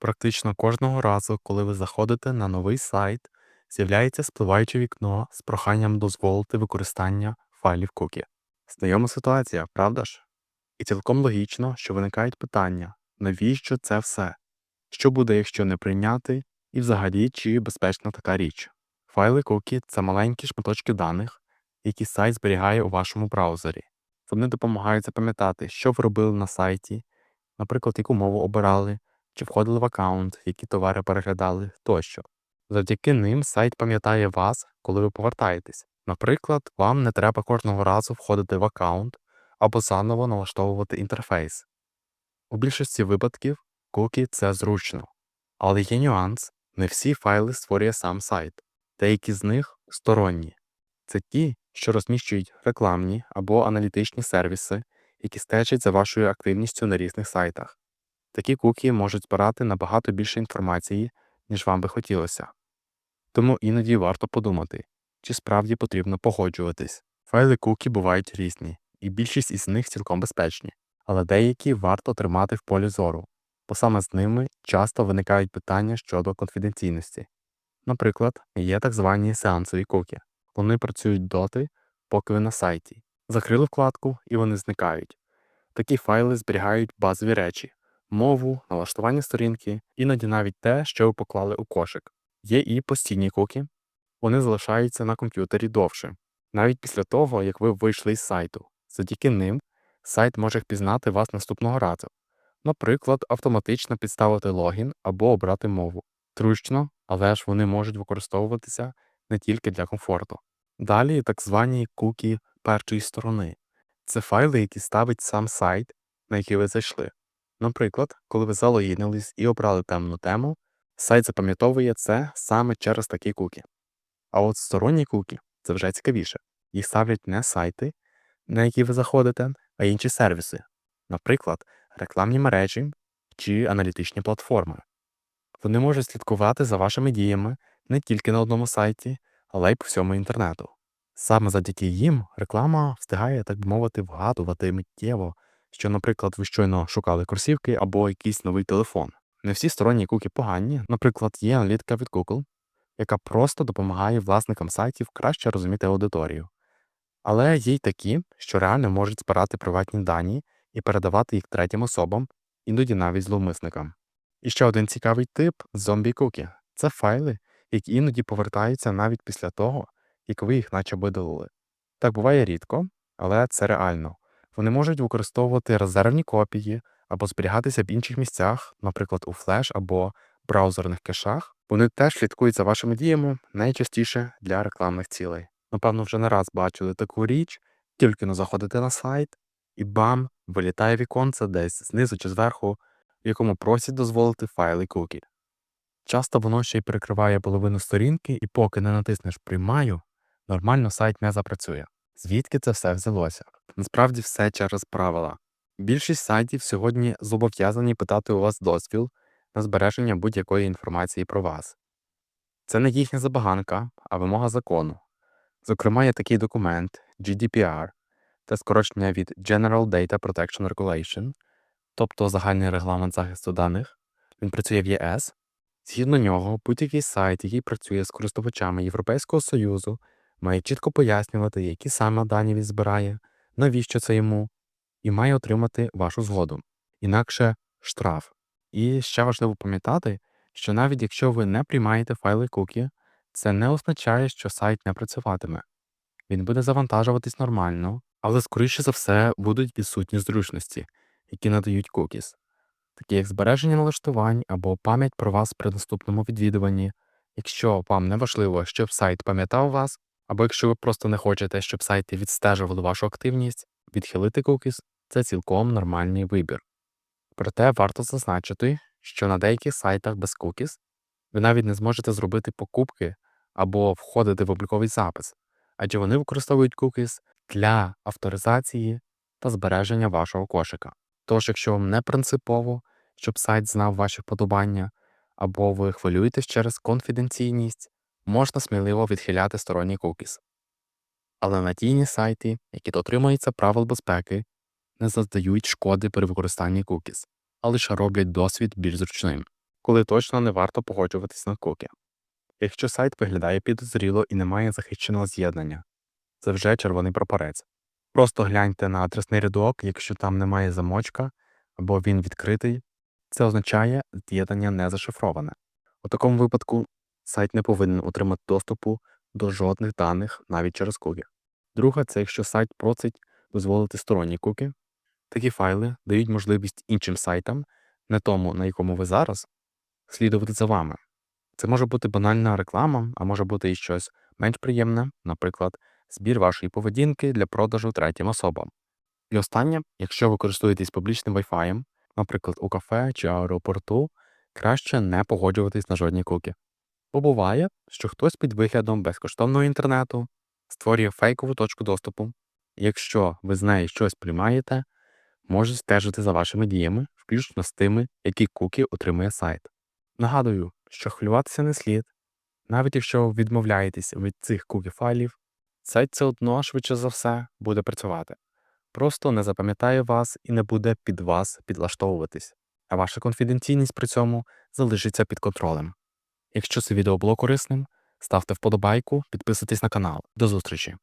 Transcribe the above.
Практично кожного разу, коли ви заходите на новий сайт, з'являється спливаюче вікно з проханням дозволити використання файлів кукі. Знайома ситуація, правда ж? І цілком логічно, що виникають питання, навіщо це все? Що буде, якщо не прийняти, і взагалі чи безпечна така річ? Файли кукі це маленькі шматочки даних, які сайт зберігає у вашому браузері. Вони допомагають запам'ятати, що ви робили на сайті, наприклад, яку мову обирали, чи входили в аккаунт, які товари переглядали тощо. Завдяки ним сайт пам'ятає вас, коли ви повертаєтесь. Наприклад, вам не треба кожного разу входити в аккаунт або заново налаштовувати інтерфейс. У більшості випадків кукі це зручно. Але є нюанс: не всі файли створює сам сайт, деякі з них сторонні. Це ті, що розміщують рекламні або аналітичні сервіси, які стежать за вашою активністю на різних сайтах. Такі кукі можуть збирати набагато більше інформації, ніж вам би хотілося. Тому іноді варто подумати, чи справді потрібно погоджуватись. Файли кукі бувають різні, і більшість із них цілком безпечні, але деякі варто тримати в полі зору, бо саме з ними часто виникають питання щодо конфіденційності. Наприклад, є так звані сеансові кукі. Вони працюють доти, поки ви на сайті. Закрили вкладку і вони зникають. Такі файли зберігають базові речі, мову, налаштування сторінки, іноді навіть те, що ви поклали у кошик. Є і постійні кукі. Вони залишаються на комп'ютері довше, навіть після того, як ви вийшли із сайту. Завдяки ним сайт може впізнати вас наступного разу. Наприклад, автоматично підставити логін або обрати мову. Зручно, але ж вони можуть використовуватися не тільки для комфорту. Далі так звані кукі першої сторони. Це файли, які ставить сам сайт, на який ви зайшли. Наприклад, коли ви залогінились і обрали темну тему, сайт запам'ятовує це саме через такі кукі. А от сторонні кукі це вже цікавіше. Їх ставлять не сайти, на які ви заходите, а інші сервіси, наприклад, рекламні мережі чи аналітичні платформи. Вони можуть слідкувати за вашими діями не тільки на одному сайті, але й по всьому інтернету. Саме завдяки їм реклама встигає, так би мовити, вгадувати миттєво, що, наприклад, ви щойно шукали курсівки або якийсь новий телефон. Не всі сторонні куки погані, наприклад, є аналітика від Google, яка просто допомагає власникам сайтів краще розуміти аудиторію. Але є й такі, що реально можуть збирати приватні дані і передавати їх третім особам, іноді навіть зловмисникам. І ще один цікавий тип зомбі кукі це файли, які іноді повертаються навіть після того, як ви їх наче видалили. Так буває рідко, але це реально. Вони можуть використовувати резервні копії або зберігатися в інших місцях, наприклад, у флеш або браузерних кешах. Вони теж слідкують за вашими діями найчастіше для рекламних цілей. Напевно, вже не раз бачили таку річ, тільки но заходите на сайт, і бам, вилітає віконце десь знизу чи зверху, в якому просять дозволити файли кукі. Часто воно ще й перекриває половину сторінки, і поки не натиснеш Приймаю, нормально сайт не запрацює. Звідки це все взялося? Насправді все через правила. Більшість сайтів сьогодні зобов'язані питати у вас дозвіл на збереження будь-якої інформації про вас. Це не їхня забаганка, а вимога закону. Зокрема, є такий документ GDPR це скорочення від General Data Protection Regulation, тобто загальний регламент захисту даних. Він працює в ЄС. Згідно нього, будь-який сайт, який працює з користувачами Європейського Союзу, має чітко пояснювати, які саме дані він збирає, навіщо це йому, і має отримати вашу згоду. Інакше штраф. І ще важливо пам'ятати, що навіть якщо ви не приймаєте файли кукі, це не означає, що сайт не працюватиме. Він буде завантажуватись нормально, але, скоріше за все, будуть відсутні зручності, які надають кукіс, такі як збереження налаштувань або пам'ять про вас при наступному відвідуванні. Якщо вам не важливо, щоб сайт пам'ятав вас, або якщо ви просто не хочете, щоб сайти відстежували вашу активність, відхилити кукіс це цілком нормальний вибір. Проте варто зазначити, що на деяких сайтах без кукіс ви навіть не зможете зробити покупки або входити в обліковий запис, адже вони використовують кукіс для авторизації та збереження вашого кошика. Тож, якщо вам не принципово, щоб сайт знав ваші вподобання, або ви хвилюєтесь через конфіденційність, можна сміливо відхиляти сторонні кукіс. Але надійні сайти, які дотримуються правил безпеки, не завдають шкоди при використанні кукіс, а лише роблять досвід більш зручним. коли точно не варто погоджуватись на куки. Якщо сайт виглядає підозріло і не має захищеного з'єднання, це вже червоний прапорець. Просто гляньте на адресний рядок, якщо там немає замочка або він відкритий, це означає з'єднання не зашифроване. У такому випадку сайт не повинен отримати доступу до жодних даних навіть через куки. Друге, це якщо сайт просить дозволити сторонні куки. Такі файли дають можливість іншим сайтам, не тому, на якому ви зараз, слідувати за вами. Це може бути банальна реклама, а може бути і щось менш приємне, наприклад, збір вашої поведінки для продажу третім особам. І останнє, якщо ви користуєтесь публічним Wi-Fi, наприклад, у кафе чи аеропорту, краще не погоджуватись на жодні куки. Бо буває, що хтось під виглядом безкоштовного інтернету створює фейкову точку доступу. Якщо ви з неї щось приймаєте, може стежити за вашими діями, включно з тими, які куки отримує сайт. Нагадую, що хвилюватися не слід, навіть якщо ви відмовляєтесь від цих куки файлів, сайт все одно швидше за все буде працювати. Просто не запам'ятає вас і не буде під вас підлаштовуватись, а ваша конфіденційність при цьому залишиться під контролем. Якщо це відео було корисним, ставте вподобайку, підписуйтесь на канал. До зустрічі!